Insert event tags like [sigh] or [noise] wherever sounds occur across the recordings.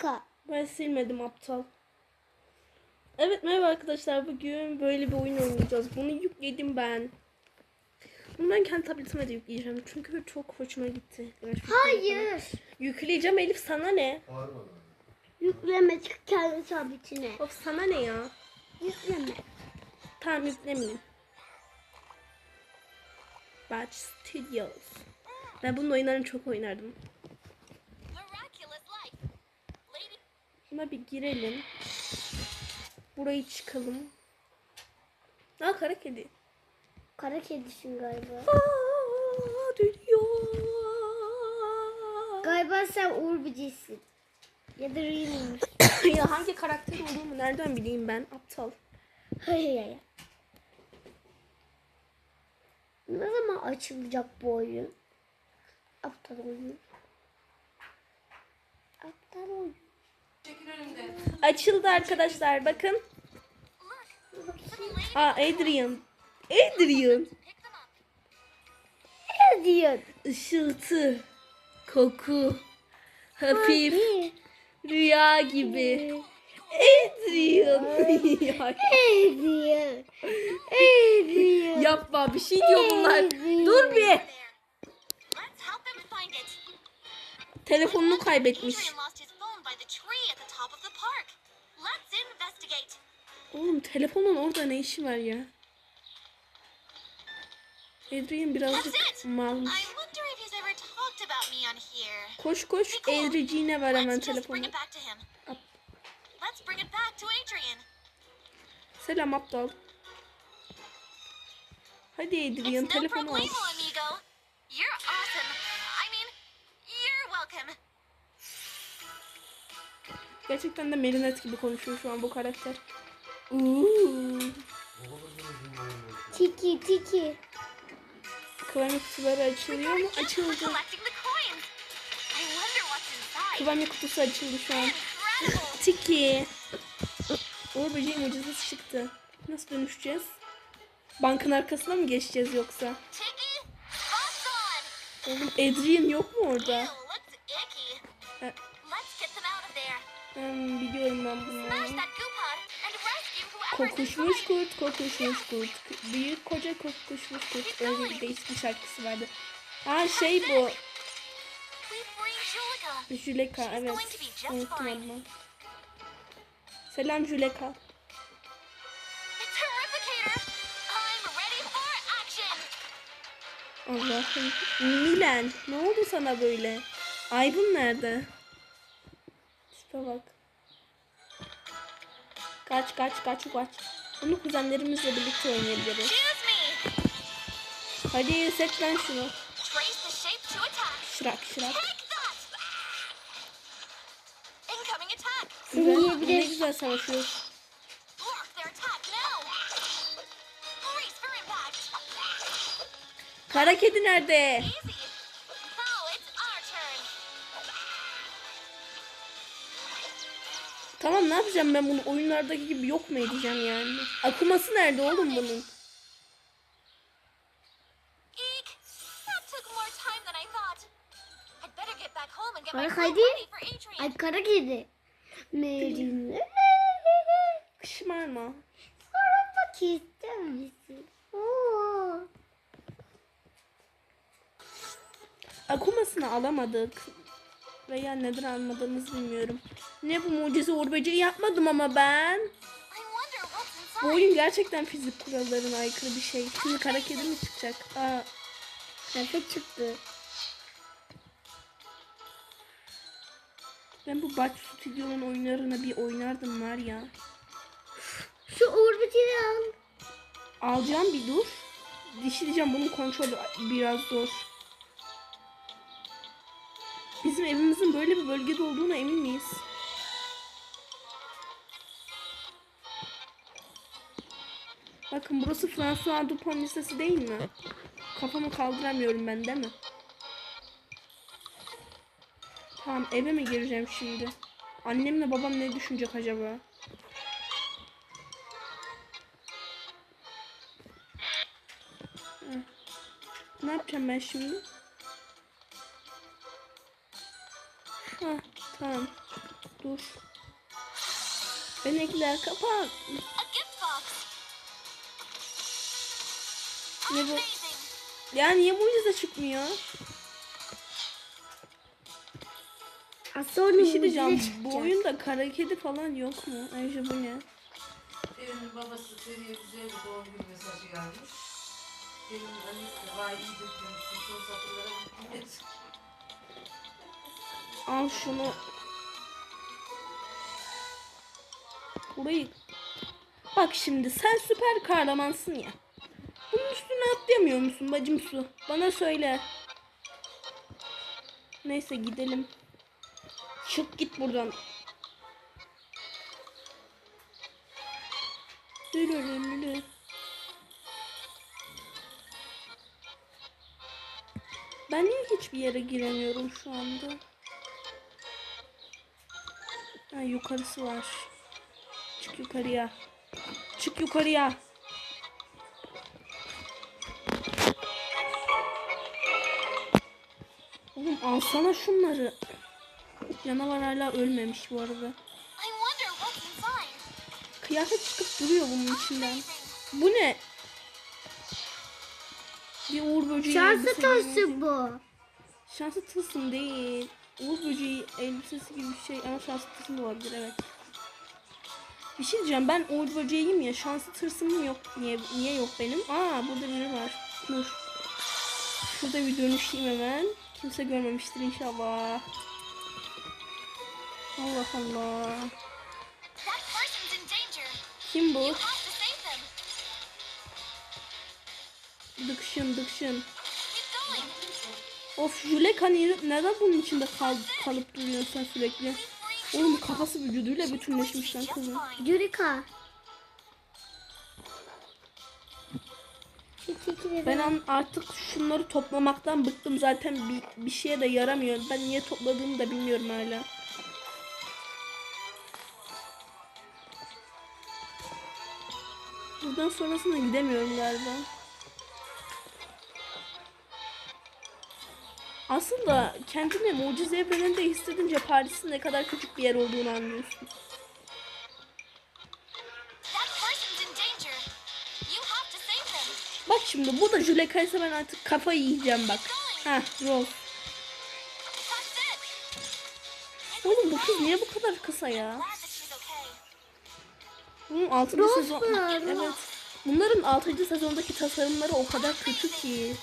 dakika. Ben silmedim aptal. Evet merhaba arkadaşlar bugün böyle bir oyun oynayacağız. Bunu yükledim ben. Bunu ben kendi tabletime de yükleyeceğim. Çünkü çok hoşuma gitti. Grafik Hayır. Yükleyeceğim Elif sana ne? Yükleme çık kendi tabletine. Of sana ne ya? Yükleme. Tamam yüklemeyeyim. Batch Studios. Ben bunun oyunlarını çok oynardım. Buna bir girelim. Burayı çıkalım. Aa kara kedi. Kara kedisin galiba. Aa, dönüyor. Galiba sen Uğur Böceğisin. Ya da Reymen'miş. [coughs] ya hangi karakter olduğumu nereden bileyim ben? Aptal. Hayır hayır. Ne zaman açılacak bu oyun? Aptal oyun. Aptal oyun. Açıldı arkadaşlar bakın. Aa Adrian. Adrian. diyorsun? Işıltı. Koku. Hafif. Rüya gibi. Adrian. Ne [laughs] diyor? Yapma bir şey diyor bunlar. Dur bir. Telefonunu kaybetmiş. Oğlum telefonun orada ne işi var ya? Adrian birazcık malmış. Koş koş Adriciğine ver hemen telefonu. Selam aptal. Hadi Adrian telefonu al. Gerçekten de Merinet gibi konuşuyor şu an bu karakter. Uuu. Tiki tiki. Kıvami kutuları açılıyor mu? Açıldı. Kıvami kutusu açıldı şu an. Tiki. Uğur böceği mucizesi çıktı. Nasıl dönüşeceğiz? Bankın arkasına mı geçeceğiz yoksa? Oğlum Adrian yok mu orada? Hmm, biliyorum ben bunu. Kokuşmuş kurt, kokuşmuş kurt. Büyük koca kokuşmuş kurt. Öyle bir değişik bir şarkısı vardı. Aa şey bu. She's evet. Unuttum adını. Selam action. Allah'ım. Milen ne oldu sana böyle? Aybın nerede? Tipe bak. Kaç kaç kaç kaç. Bunu kuzenlerimizle birlikte oynayabiliriz. Hadi şunu. Shape to attack. Şırak şırak. Güzel. Ne güzel savaşıyor. Kara kedi nerede? Ne yapacağım ben bunu oyunlardaki gibi yok mu edeceğim yani? Akuması nerede oğlum bunun? Bak hadi. Ay kara. Şımarma. Sormak ister misin? Oo. Akumasını alamadık. Veya neden almadığımızı bilmiyorum. Ne bu mucize böceği yapmadım ama ben. Bu oyun gerçekten fizik kurallarına aykırı bir şey. Şimdi kara kedi mi çıkacak? Aa, Kıyafet çıktı. ben bu Batch Studio'nun oyunlarına bir oynardım var ya. Şu Böceği al. Alacağım bir dur. Dişleyeceğim bunun kontrolü biraz zor. Bizim evimizin böyle bir bölgede olduğuna emin miyiz? Bakın burası François Dupont Lisesi değil mi? Kafamı kaldıramıyorum ben değil mi? Tamam eve mi gireceğim şimdi? Annemle babam ne düşünecek acaba? Ne yapacağım ben şimdi? Ha, tamam. Dur. Benekler kapan. Ne bu? Ya niye mucize çıkmıyor? Az sonra Bir şey diyeceğim. Bu oyunda kara kedi falan yok mu? Ayrıca bu ne? Senin babası Seri'ye güzel bir doğum günü mesajı yazmış. Senin annesi vay iyi dökülmüşsün. Son satırlara gitmez. Al şunu. Burayı. Bak şimdi sen süper kahramansın ya. Bunun üstüne atlayamıyor musun bacım su? Bana söyle. Neyse gidelim. Çık git buradan. Ben niye hiçbir yere giremiyorum şu anda? Ha, yukarısı var. Çık yukarıya. Çık yukarıya. Alsana şunları. Canavar hala ölmemiş bu arada. Kıyafet çıkıp duruyor bunun içinden. Bu ne? Bir uğur böceği elbise gibi. tostu bu. Şanslı tılsım değil. Uğur böceği elbisesi gibi bir şey ama şanslı tılsım da olabilir evet. Bir şey diyeceğim ben uğur böceğiyim ya şanslı tırsımım yok. Niye, niye yok benim? Aa burada biri var. Dur. Şurada bir dönüşeyim hemen. Kimse görmemiştir inşallah. Allah Allah. Kim bu? Dıkşın dıkşın. Of Jülek hani neden bunun içinde kal, kalıp duruyorsun sürekli? Oğlum kafası vücuduyla bütünleşmiş lan kızın. Yurika. Ben an- artık şunları toplamaktan bıktım zaten bir, bir şeye de yaramıyor. Ben niye topladığımı da bilmiyorum hala. Buradan sonrasına gidemiyorum galiba. Aslında kendini mucize evreninde hissedince Paris'in ne kadar küçük bir yer olduğunu anlıyorsun. Bak şimdi bu da Juleka ise ben artık kafayı yiyeceğim bak. Heh Rose. Oğlum bu kız niye bu kadar kısa ya? Bunun 6. Rose sezon... mu? Evet. Bunların 6. sezondaki tasarımları o kadar kötü ki.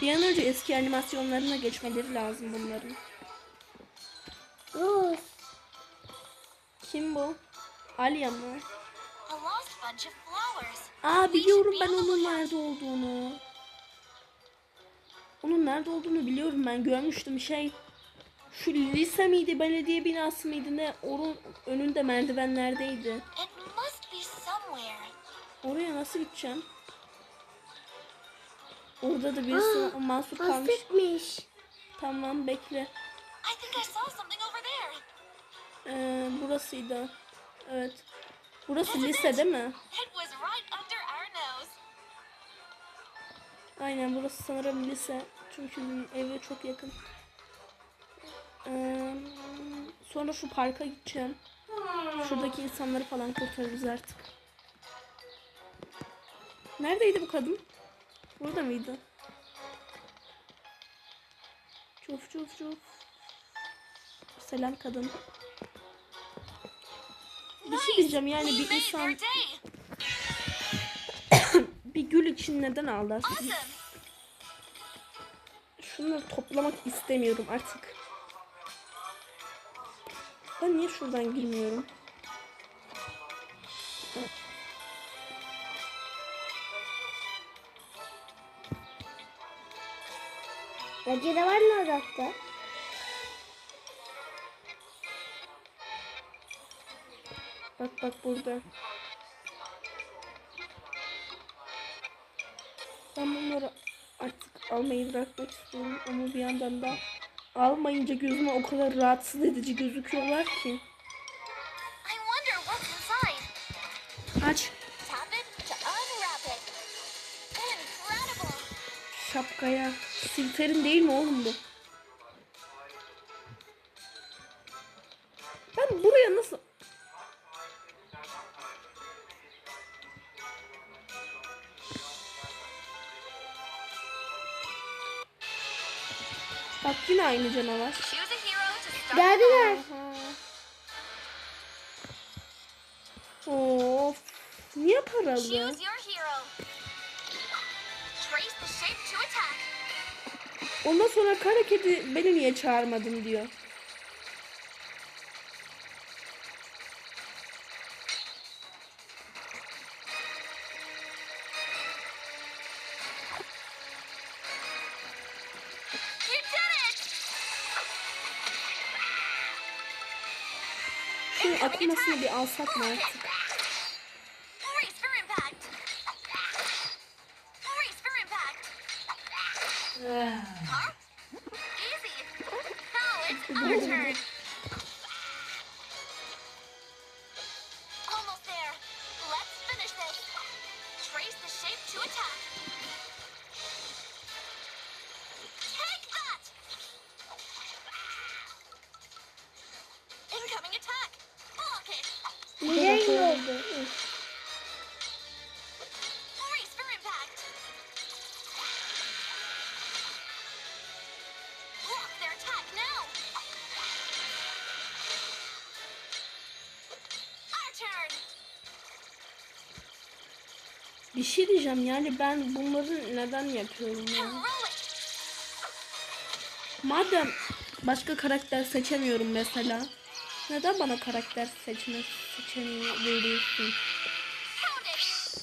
Bir an önce eski animasyonlarına geçmeleri lazım bunların. Rose. Kim bu? Alia mı? A lost bunch of flowers. Aa biliyorum ben onun nerede olduğunu. Onun nerede olduğunu biliyorum ben görmüştüm şey. Şu lise miydi belediye binası mıydı ne? Onun önünde merdivenlerdeydi. It must be somewhere. Oraya nasıl gideceğim? Orada da birisi mahsur kalmış. Hasretmiş. Tamam bekle. I think I saw something over there. Ee, burasıydı. Evet. Burası lise değil mi? Aynen burası sanırım lise. Çünkü eve çok yakın. Ee, sonra şu parka gideceğim. Şuradaki insanları falan kurtarırız artık. Neredeydi bu kadın? Burada mıydı? Çuf çuf çuf. Selam kadın. Bir şey diyeceğim yani bir insan [coughs] bir gül için neden ağlar? Şunları toplamak istemiyorum artık. Ben niye şuradan girmiyorum? Bence de var mı odakta? Bak bak burada. Ben bunları artık almayı bırakmak istiyorum ama bir yandan da almayınca gözüme o kadar rahatsız edici gözüküyorlar ki. Aç şapkaya. Silterin değil mi oğlum bu? Geldiler. Of. Niye paralı? Choose your hero. Trace the shape to attack. Ondan sonra kara kedi beni niye çağırmadın diyor. Şunun akmasını bir alsak mı artık? Bir şey diyeceğim yani ben bunları neden yapıyorum ya? Heroic. Madem başka karakter seçemiyorum mesela. Neden bana karakter seçme seçeneği veriyorsun? Pound it.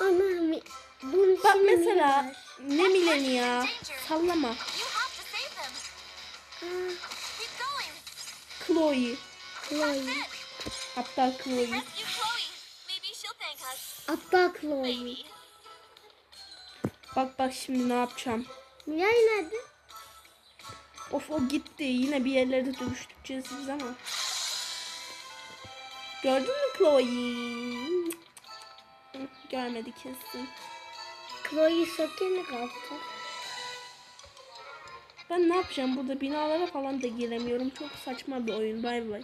Ana bunun Bak mesela ne mileni ya? Sallama. Going. Chloe. Chloe. Aptal Chloe. Aptal Chloe. Bak bak şimdi ne yapacağım. Miray nerede? Of o gitti. Yine bir yerlerde dövüştüreceğiz biz ama. Gördün mü Chloe? Görmedi kesin. Chloe sakın kalktı. Ben ne yapacağım burada binalara falan da giremiyorum. Çok saçma bir oyun. Bay bay.